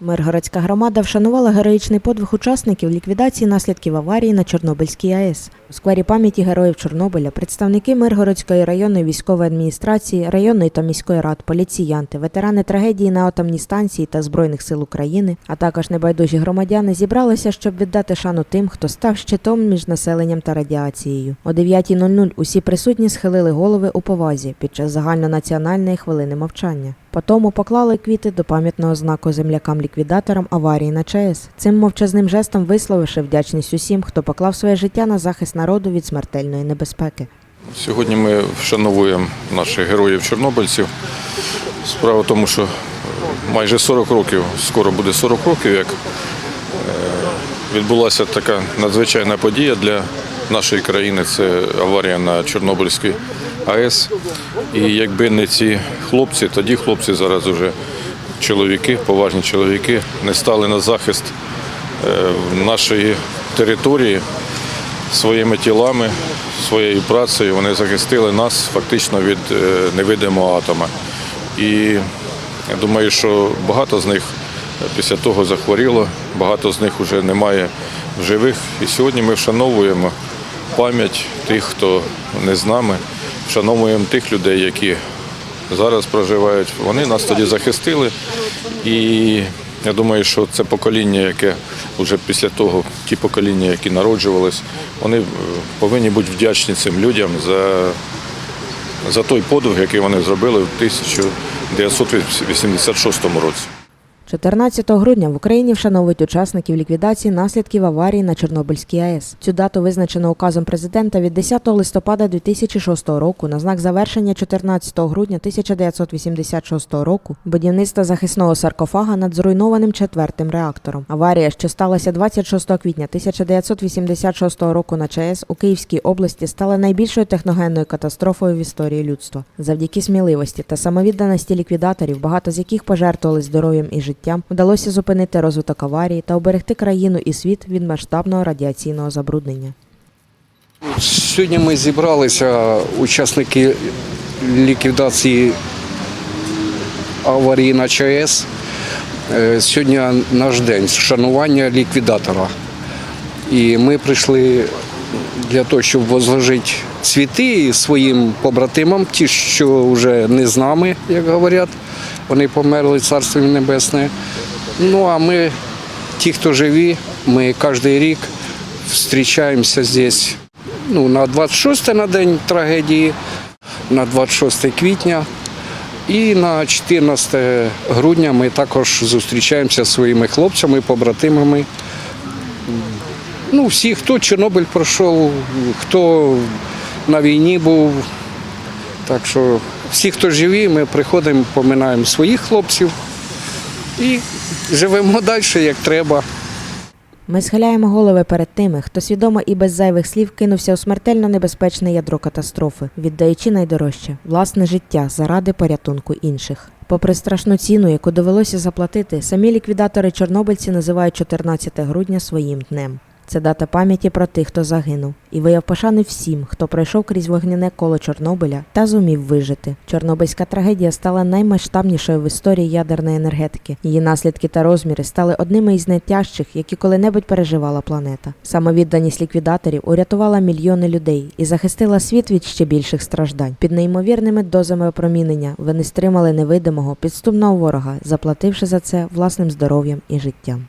Миргородська громада вшанувала героїчний подвиг учасників ліквідації наслідків аварії на Чорнобильській АЕС. У сквері пам'яті героїв Чорнобиля представники Миргородської районної військової адміністрації, районної та міської рад, поліціянти, ветерани трагедії на атомній станції та Збройних сил України, а також небайдужі громадяни зібралися, щоб віддати шану тим, хто став щитом між населенням та радіацією. О 9.00 усі присутні схилили голови у повазі під час загальнонаціональної хвилини мовчання. Потому поклали квіти до пам'ятного знаку землякам-ліквідаторам аварії на ЧАЕС. Цим мовчазним жестом висловивши вдячність усім, хто поклав своє життя на захист народу від смертельної небезпеки. Сьогодні ми вшановуємо наших героїв-чорнобильців. Справа в тому, що майже 40 років, скоро буде 40 років, як е, відбулася така надзвичайна подія для нашої країни. Це аварія на Чорнобильській АЕС. І якби не ці хлопці, тоді хлопці зараз вже чоловіки, поважні чоловіки, не стали на захист е, нашої території своїми тілами, своєю працею вони захистили нас фактично від е, невидимого атома. І я думаю, що багато з них після того захворіло, багато з них вже немає живих. І сьогодні ми вшановуємо пам'ять тих, хто не з нами, вшановуємо тих людей, які зараз проживають. Вони нас тоді захистили. І я думаю, що це покоління, яке вже після того, ті покоління, які народжувались, вони е, повинні бути вдячні цим людям за, за той подвиг, який вони зробили в 1986 році. 14 грудня в Україні вшановують учасників ліквідації наслідків аварії на Чорнобильській АЕС. Цю дату визначено указом президента від 10 листопада 2006 року на знак завершення 14 грудня 1986 року будівництва захисного саркофага над зруйнованим четвертим реактором. Аварія, що сталася 26 квітня 1986 року на ЧАЕС у Київській області, стала найбільшою техногенною катастрофою в історії людства. Завдяки сміливості та самовідданості ліквідаторів, багато з яких пожертвували здоров'ям і життям, вдалося зупинити розвиток аварії та оберегти країну і світ від масштабного радіаційного забруднення. Сьогодні ми зібралися учасники ліквідації аварії на ЧАЕС. Е, Сьогодні наш день вшанування ліквідатора. І ми прийшли для того, щоб возложити цвіти своїм побратимам, ті, що вже не з нами, як говорять. Вони померли царство небесне. Ну а ми, ті, хто живі, ми кожен рік зустрічаємося здесь ну, на 26 на день трагедії, на 26 квітня і на 14 грудня ми також зустрічаємося зі своїми хлопцями, побратимами. Ну, всі, хто Чорнобиль пройшов, хто на війні був. Так що всі, хто живі, ми приходимо, поминаємо своїх хлопців і живемо далі, як треба. Ми схиляємо голови перед тими, хто свідомо і без зайвих слів кинувся у смертельно небезпечне ядро катастрофи, віддаючи найдорожче власне життя заради порятунку інших. Попри страшну ціну, яку довелося заплатити, самі ліквідатори чорнобильці називають 14 грудня своїм днем. Це дата пам'яті про тих, хто загинув, і вияв пошани всім, хто пройшов крізь вогняне коло Чорнобиля та зумів вижити. Чорнобильська трагедія стала наймасштабнішою в історії ядерної енергетики. Її наслідки та розміри стали одними із найтяжчих, які коли-небудь переживала планета. Самовідданість ліквідаторів урятувала мільйони людей і захистила світ від ще більших страждань. Під неймовірними дозами опромінення вони стримали невидимого підступного ворога, заплативши за це власним здоров'ям і життям.